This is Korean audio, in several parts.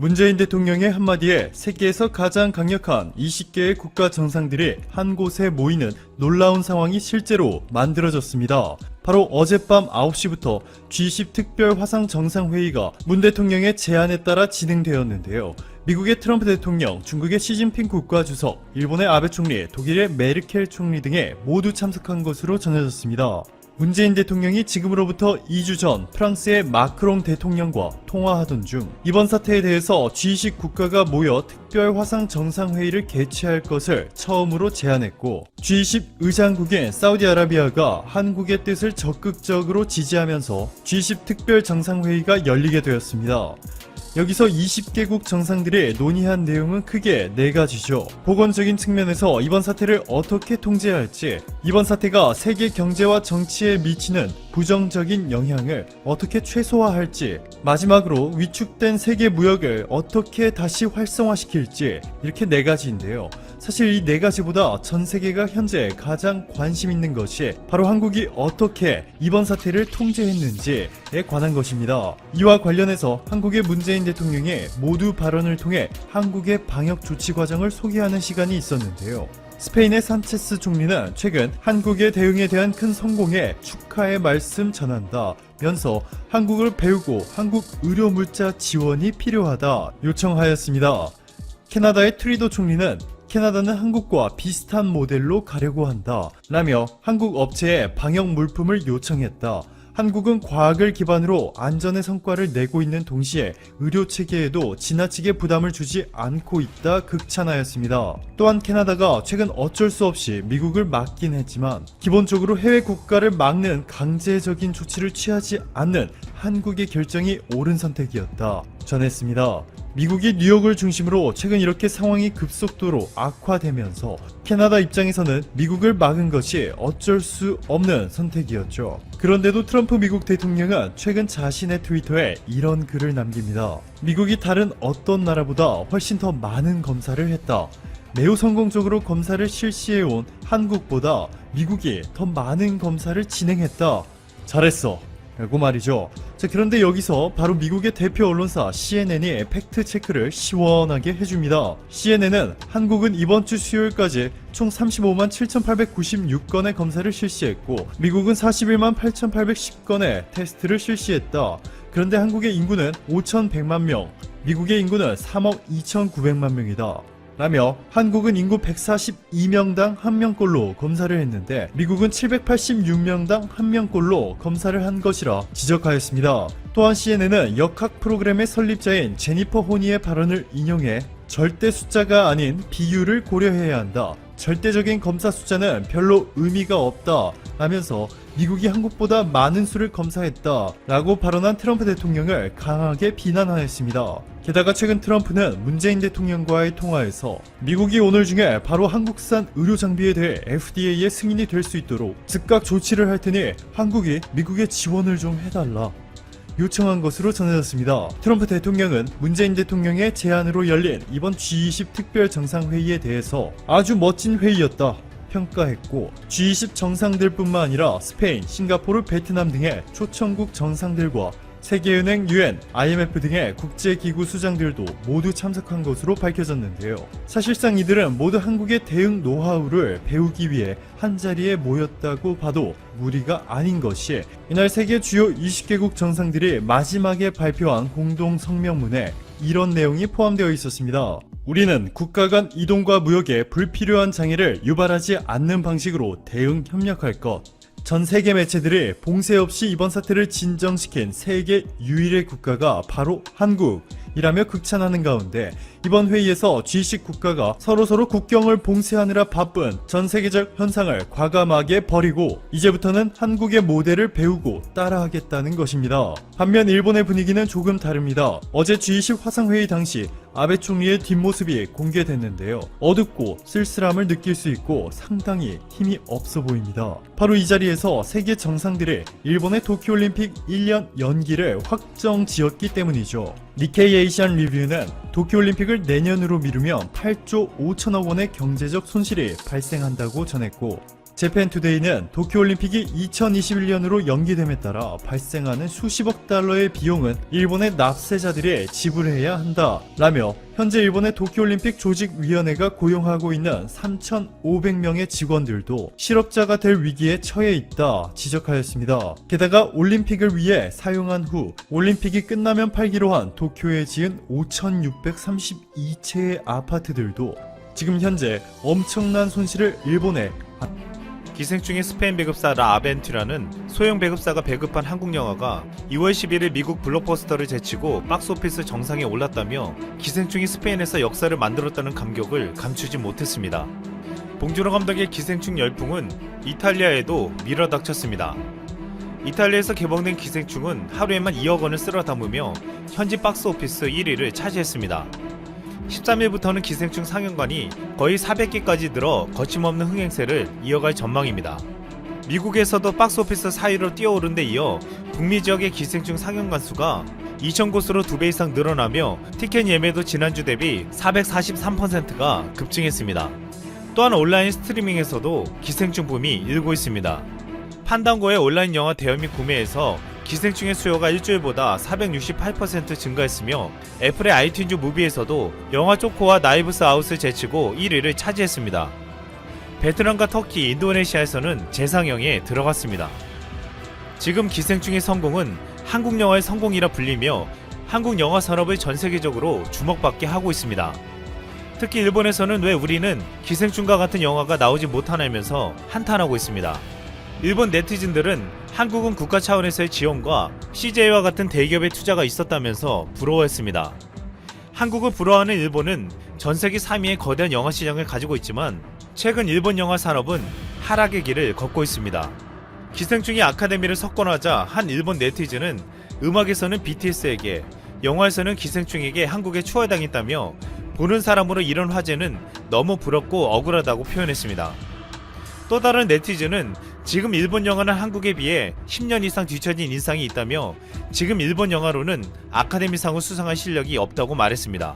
문재인 대통령의 한마디에 세계에서 가장 강력한 20개의 국가 정상들이 한 곳에 모이는 놀라운 상황이 실제로 만들어졌습니다. 바로 어젯밤 9시부터 G20 특별 화상 정상회의가 문 대통령의 제안에 따라 진행되었는데요. 미국의 트럼프 대통령, 중국의 시진핑 국가주석, 일본의 아베 총리, 독일의 메르켈 총리 등에 모두 참석한 것으로 전해졌습니다. 문재인 대통령이 지금으로부터 2주 전 프랑스의 마크롱 대통령과 통화하던 중 이번 사태에 대해서 G20 국가가 모여 특별 화상 정상회의를 개최할 것을 처음으로 제안했고 G20 의장국인 사우디아라비아가 한국의 뜻을 적극적으로 지지하면서 G20 특별 정상회의가 열리게 되었습니다. 여기서 20개국 정상들이 논의한 내용은 크게 네 가지죠. 보건적인 측면에서 이번 사태를 어떻게 통제해야 할지, 이번 사태가 세계 경제와 정치에 미치는 부정적인 영향을 어떻게 최소화할지, 마지막으로 위축된 세계 무역을 어떻게 다시 활성화시킬지, 이렇게 네 가지인데요. 사실 이 네 가지보다 전 세계가 현재 가장 관심 있는 것이 바로 한국이 어떻게 이번 사태를 통제했는지에 관한 것입니다. 이와 관련해서 한국의 문재인 대통령이 모두 발언을 통해 한국의 방역 조치 과정을 소개하는 시간이 있었는데요. 스페인의 산체스 총리는 최근 한국의 대응에 대한 큰 성공에 축하의 말씀 전한다. 면서 한국을 배우고 한국 의료 물자 지원이 필요하다 요청하였습니다. 캐나다의 트리도 총리는 캐나다는 한국과 비슷한 모델로 가려고 한다. 라며 한국 업체에 방역 물품을 요청했다. 한국은 과학을 기반으로 안전의 성과를 내고 있는 동시에 의료 체계에도 지나치게 부담을 주지 않고 있다 극찬하였습니다. 또한 캐나다가 최근 어쩔 수 없이 미국을 막긴 했지만 기본적으로 해외 국가를 막는 강제적인 조치를 취하지 않는 한국의 결정이 옳은 선택이었다. 전했습니다. 미국이 뉴욕을 중심으로 최근 이렇게 상황이 급속도로 악화되면서 캐나다 입장에서는 미국을 막은 것이 어쩔 수 없는 선택이었죠. 그런데도 트럼프 미국 대통령은 최근 자신의 트위터에 이런 글을 남깁니다. 미국이 다른 어떤 나라보다 훨씬 더 많은 검사를 했다. 매우 성공적으로 검사를 실시해온 한국보다 미국이 더 많은 검사를 진행했다. 잘했어. 라고 말이죠. 자, 그런데 여기서 바로 미국의 대표 언론사 CNN이 팩트 체크를 시원하게 해줍니다. CNN은 한국은 이번 주 수요일까지 총 35만 7,896건의 검사를 실시했고, 미국은 41만 8,810건의 테스트를 실시했다. 그런데 한국의 인구는 5,100만 명, 미국의 인구는 3억 2,900만 명이다. 라며 한국은 인구 142명당 1명꼴로 검사를 했는데 미국은 786명당 1명꼴로 검사를 한 것이라 지적하였습니다. 또한 CNN은 역학 프로그램의 설립자인 제니퍼 호니의 발언을 인용해 절대 숫자가 아닌 비율을 고려해야 한다. 절대적인 검사 숫자는 별로 의미가 없다. 라면서 미국이 한국보다 많은 수를 검사했다. 라고 발언한 트럼프 대통령을 강하게 비난하였습니다. 게다가 최근 트럼프는 문재인 대통령과의 통화에서 미국이 오늘 중에 바로 한국산 의료 장비에 대해 FDA의 승인이 될 수 있도록 즉각 조치를 할 테니 한국이 미국에 지원을 좀 해달라. 요청한 것으로 전해졌습니다. 트럼프 대통령은 문재인 대통령의 제안으로 열린 이번 G20 특별 정상회의에 대해서 아주 멋진 회의였다. 평가했고 G20 정상들뿐만 아니라 스페인, 싱가포르, 베트남 등의 초청국 정상들과 세계은행, UN, IMF 등의 국제기구 수장들도 모두 참석한 것으로 밝혀졌는데요. 사실상 이들은 모두 한국의 대응 노하우를 배우기 위해 한자리에 모였다고 봐도 무리가 아닌 것이 이날 세계 주요 20개국 정상들이 마지막에 발표한 공동 성명문에 이런 내용이 포함되어 있었습니다. 우리는 국가 간 이동과 무역에 불필요한 장애를 유발하지 않는 방식으로 대응 협력할 것. 전 세계 매체들이 봉쇄 없이 이번 사태를 진정시킨 세계 유일의 국가가 바로 한국 이라며 극찬하는 가운데 이번 회의에서 G10 국가가 서로서로 국경을 봉쇄하느라 바쁜 전 세계적 현상을 과감하게 버리고 이제부터는 한국의 모델을 배우고 따라하겠다는 것입니다. 반면 일본의 분위기는 조금 다릅니다. 어제 G20 화상회의 당시 아베 총리의 뒷모습이 공개됐는데요. 어둡고 쓸쓸함을 느낄 수 있고 상당히 힘이 없어 보입니다. 바로 이 자리에서 세계 정상들이 일본의 도쿄올림픽 1년 연기를 확정 지었기 때문이죠. 니케이 에이시안 리뷰는 도쿄올림픽을 내년으로 미루면 8조 5천억 원의 경제적 손실이 발생한다고 전했고 재팬투데이는 도쿄올림픽이 2021년으로 연기됨에 따라 발생하는 수십억 달러의 비용은 일본의 납세자들이 지불해야 한다. 라며 현재 일본의 도쿄올림픽 조직위원회가 고용하고 있는 3,500명의 직원들도 실업자가 될 위기에 처해 있다 지적하였습니다. 게다가 올림픽을 위해 사용한 후 올림픽이 끝나면 팔기로 한 도쿄에 지은 5,632채의 아파트들도 지금 현재 엄청난 손실을 일본에 기생충의 스페인 배급사 라 아벤티라는 소형 배급사가 배급한 한국 영화가 2월 11일 미국 블록버스터를 제치고 박스오피스 정상에 올랐다며 기생충이 스페인에서 역사를 만들었다는 감격을 감추지 못했습니다. 봉준호 감독의 기생충 열풍은 이탈리아에도 밀어닥쳤습니다. 이탈리아에서 개봉된 기생충은 하루에만 2억 원을 쓸어 담으며 현지 박스오피스 1위를 차지했습니다. 13일부터는 기생충 상영관이 거의 400개까지 늘어 거침없는 흥행세를 이어갈 전망입니다. 미국에서도 박스오피스 4위로 뛰어오른 데 이어 북미 지역의 기생충 상영관 수가 2,000곳으로 2배 이상 늘어나며 티켓 예매도 지난주 대비 443%가 급증했습니다. 또한 온라인 스트리밍에서도 기생충 붐이 일고 있습니다. 판단고의 온라인 영화 대여 및 구매에서 기생충의 수요가 일주일보다 468% 증가했으며 애플의 아이튠즈 무비에서도 영화 쪼코와 나이브스 아웃을 제치고 1위를 차지했습니다. 베트남과 터키, 인도네시아에서는 재상영에 들어갔습니다. 지금 기생충의 성공은 한국 영화의 성공이라 불리며 한국 영화 산업을 전 세계적으로 주목받게 하고 있습니다. 특히 일본에서는 왜 우리는 기생충과 같은 영화가 나오지 못하냐면서 한탄하고 있습니다. 일본 네티즌들은 한국은 국가 차원에서의 지원과 CJ와 같은 대기업의 투자가 있었다면서 부러워했습니다. 한국을 부러워하는 일본은 전 세계 3위의 거대한 영화 시장을 가지고 있지만 최근 일본 영화 산업은 하락의 길을 걷고 있습니다. 기생충이 아카데미를 석권하자 한 일본 네티즌은 음악에서는 BTS에게, 영화에서는 기생충에게 한국에 추월당했다며 보는 사람으로 이런 화제는 너무 부럽고 억울하다고 표현했습니다. 또 다른 네티즌은 지금 일본 영화는 한국에 비해 10년 이상 뒤처진 인상이 있다며 지금 일본 영화로는 아카데미상을 수상할 실력이 없다고 말했습니다.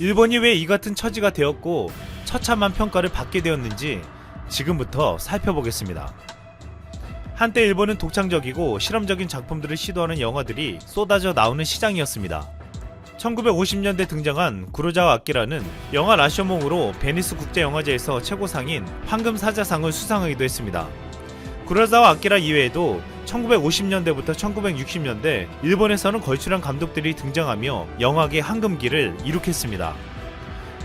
일본이 왜 이 같은 처지가 되었고 처참한 평가를 받게 되었는지 지금부터 살펴보겠습니다. 한때 일본은 독창적이고 실험적인 작품들을 시도하는 영화들이 쏟아져 나오는 시장이었습니다. 1950년대 등장한 구로자와 아키라는 영화 라쇼몽으로 베니스 국제영화제에서 최고상인 황금 사자상을 수상하기도 했습니다. 구로자와 아키라 이외에도 1950년대부터 1960년대 일본에서는 걸출한 감독들이 등장하며 영화계 황금기를 이룩했습니다.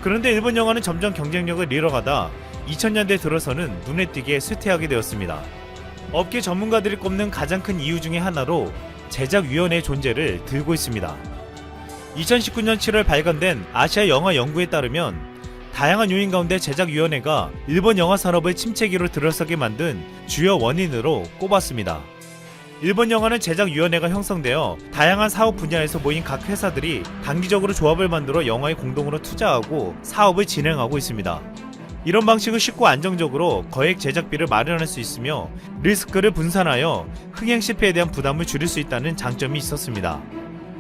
그런데 일본 영화는 점점 경쟁력을 잃어가다 2000년대 들어서는 눈에 띄게 쇠퇴하게 되었습니다. 업계 전문가들이 꼽는 가장 큰 이유 중에 하나로 제작위원회의 존재를 들고 있습니다. 2019년 7월 발간된 아시아 영화 연구에 따르면 다양한 요인 가운데 제작위원회가 일본 영화 산업을 침체기로 들어서게 만든 주요 원인으로 꼽았습니다. 일본 영화는 제작위원회가 형성되어 다양한 사업 분야에서 모인 각 회사들이 단기적으로 조합을 만들어 영화에 공동으로 투자하고 사업을 진행하고 있습니다. 이런 방식은 쉽고 안정적으로 거액 제작비를 마련할 수 있으며 리스크를 분산하여 흥행 실패에 대한 부담을 줄일 수 있다는 장점이 있었습니다.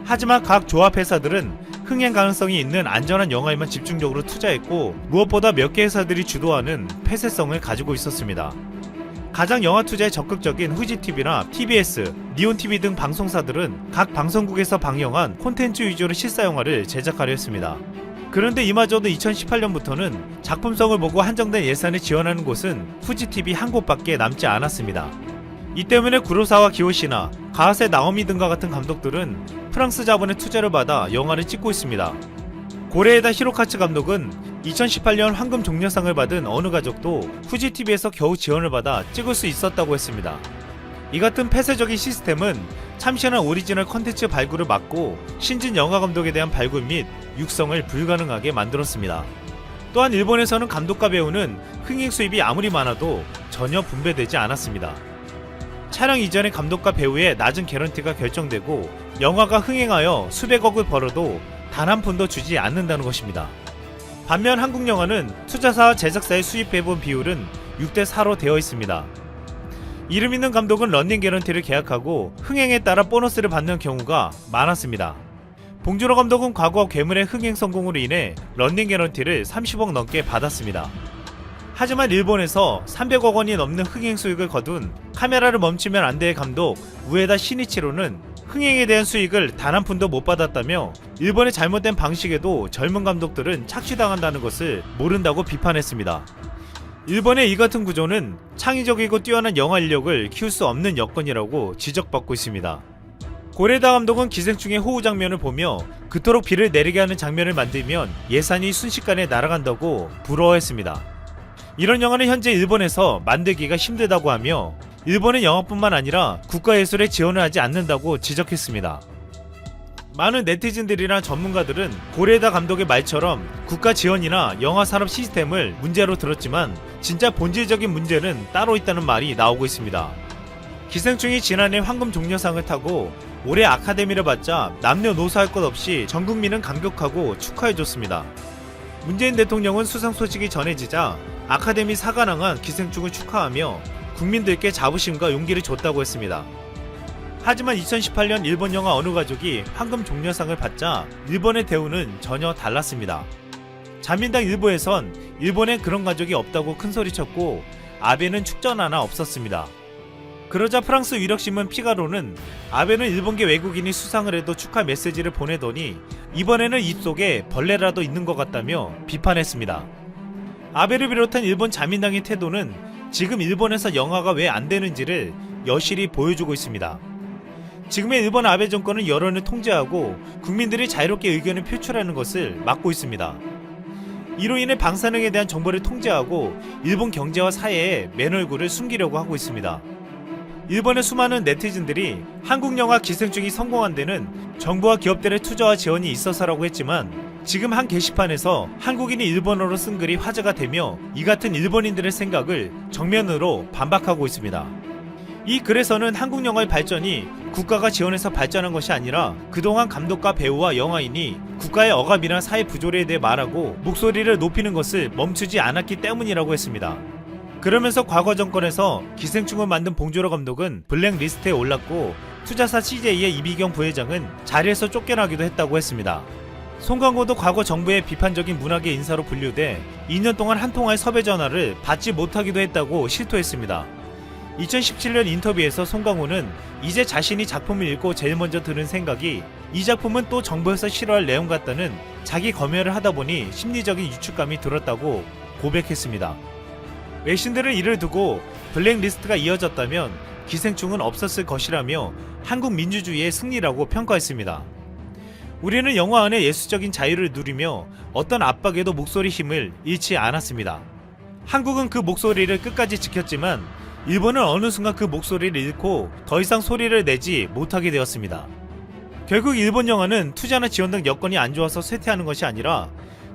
하지만 각 조합 회사들은 흥행 가능성이 있는 안전한 영화에만 집중적으로 투자했고 무엇보다 몇 개 회사들이 주도하는 폐쇄성을 가지고 있었습니다. 가장 영화 투자에 적극적인 후지TV나 TBS, 니온TV 등 방송사들은 각 방송국에서 방영한 콘텐츠 위주로 실사 영화를 제작하려 했습니다. 그런데 이마저도 2018년부터는 작품성을 보고 한정된 예산을 지원하는 곳은 후지TV 한 곳밖에 남지 않았습니다. 이 때문에 구로사와 기요시나 가하세 나오미 등과 같은 감독들은 프랑스 자본의 투자를 받아 영화를 찍고 있습니다. 고레에다 히로카츠 감독은 2018년 황금 종려상을 받은 어느 가족도 후지TV에서 겨우 지원을 받아 찍을 수 있었다고 했습니다. 이 같은 폐쇄적인 시스템은 참신한 오리지널 컨텐츠 발굴을 막고 신진 영화 감독에 대한 발굴 및 육성을 불가능하게 만들었습니다. 또한 일본에서는 감독과 배우는 흥행 수입이 아무리 많아도 전혀 분배되지 않았습니다. 촬영 이전에 감독과 배우의 낮은 개런티가 결정되고 영화가 흥행하여 수백억을 벌어도 단 한 푼도 주지 않는다는 것입니다. 반면 한국 영화는 투자사와 제작사의 수입 배분 비율은 6대 4로 되어 있습니다. 이름 있는 감독은 런닝 개런티를 계약하고 흥행에 따라 보너스를 받는 경우가 많았습니다. 봉준호 감독은 과거 괴물의 흥행 성공으로 인해 런닝 개런티를 30억 넘게 받았습니다. 하지만 일본에서 300억 원이 넘는 흥행 수익을 거둔 카메라를 멈추면 안 돼의 감독 우에다 시니치로는 흥행에 대한 수익을 단 한 푼도 못 받았다며 일본의 잘못된 방식에도 젊은 감독들은 착취당한다는 것을 모른다고 비판했습니다. 일본의 이 같은 구조는 창의적이고 뛰어난 영화 인력을 키울 수 없는 여건이라고 지적받고 있습니다. 고레다 감독은 기생충의 호우 장면을 보며 그토록 비를 내리게 하는 장면을 만들면 예산이 순식간에 날아간다고 부러워했습니다. 이런 영화는 현재 일본에서 만들기가 힘들다고 하며 일본의 영화뿐만 아니라 국가예술에 지원을 하지 않는다고 지적했습니다. 많은 네티즌들이나 전문가들은 고레다 감독의 말처럼 국가 지원이나 영화 산업 시스템을 문제로 들었지만 진짜 본질적인 문제는 따로 있다는 말이 나오고 있습니다. 기생충이 지난해 황금 종려상을 타고 올해 아카데미를 받자 남녀노소 할 것 없이 전 국민은 감격하고 축하해줬습니다. 문재인 대통령은 수상 소식이 전해지자 아카데미 사관왕한 기생충을 축하하며 국민들께 자부심과 용기를 줬다고 했습니다. 하지만 2018년 일본 영화 어느 가족이 황금 종려상을 받자 일본의 대우는 전혀 달랐습니다. 자민당 일부에선 일본에 그런 가족이 없다고 큰소리쳤고 아베는 축전 하나 없었습니다. 그러자 프랑스 위력신문 피가로는 아베는 일본계 외국인이 수상을 해도 축하 메시지를 보내더니 이번에는 입속에 벌레라도 있는 것 같다며 비판했습니다. 아베를 비롯한 일본 자민당의 태도는 지금 일본에서 영화가 왜 안 되는지를 여실히 보여주고 있습니다. 지금의 일본 아베 정권은 여론을 통제하고 국민들이 자유롭게 의견을 표출하는 것을 막고 있습니다. 이로 인해 방사능에 대한 정보를 통제하고 일본 경제와 사회에 맨 얼굴을 숨기려고 하고 있습니다. 일본의 수많은 네티즌들이 한국 영화 기생충이 성공한 데는 정부와 기업들의 투자와 지원이 있어서라고 했지만 지금 한 게시판에서 한국인이 일본어로 쓴 글이 화제가 되며 이 같은 일본인들의 생각을 정면으로 반박하고 있습니다. 이 글에서는 한국 영화의 발전이 국가가 지원해서 발전한 것이 아니라 그동안 감독과 배우와 영화인이 국가의 억압이나 사회 부조리에 대해 말하고 목소리를 높이는 것을 멈추지 않았기 때문이라고 했습니다. 그러면서 과거 정권에서 기생충을 만든 봉조로 감독은 블랙리스트에 올랐고 투자사 CJ의 이비경 부회장은 자리에서 쫓겨나기도 했다고 했습니다. 송강호도 과거 정부의 비판적인 문학의 인사로 분류돼 2년 동안 한 통화의 섭외 전화를 받지 못하기도 했다고 실토했습니다. 2017년 인터뷰에서 송강호는 이제 자신이 작품을 읽고 제일 먼저 드는 생각이 이 작품은 또 정부에서 싫어할 내용 같다는 자기 검열을 하다 보니 심리적인 유축감이 들었다고 고백했습니다. 외신들은 이를 두고 블랙리스트가 이어졌다면 기생충은 없었을 것이라며 한국 민주주의의 승리라고 평가했습니다. 우리는 영화 안에 예술적인 자유를 누리며 어떤 압박에도 목소리 힘을 잃지 않았습니다. 한국은 그 목소리를 끝까지 지켰지만 일본은 어느 순간 그 목소리를 잃고 더 이상 소리를 내지 못하게 되었습니다. 결국 일본 영화는 투자나 지원 등 여건이 안 좋아서 쇠퇴하는 것이 아니라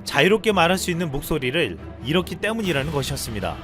자유롭게 말할 수 있는 목소리를 잃었기 때문이라는 것이었습니다.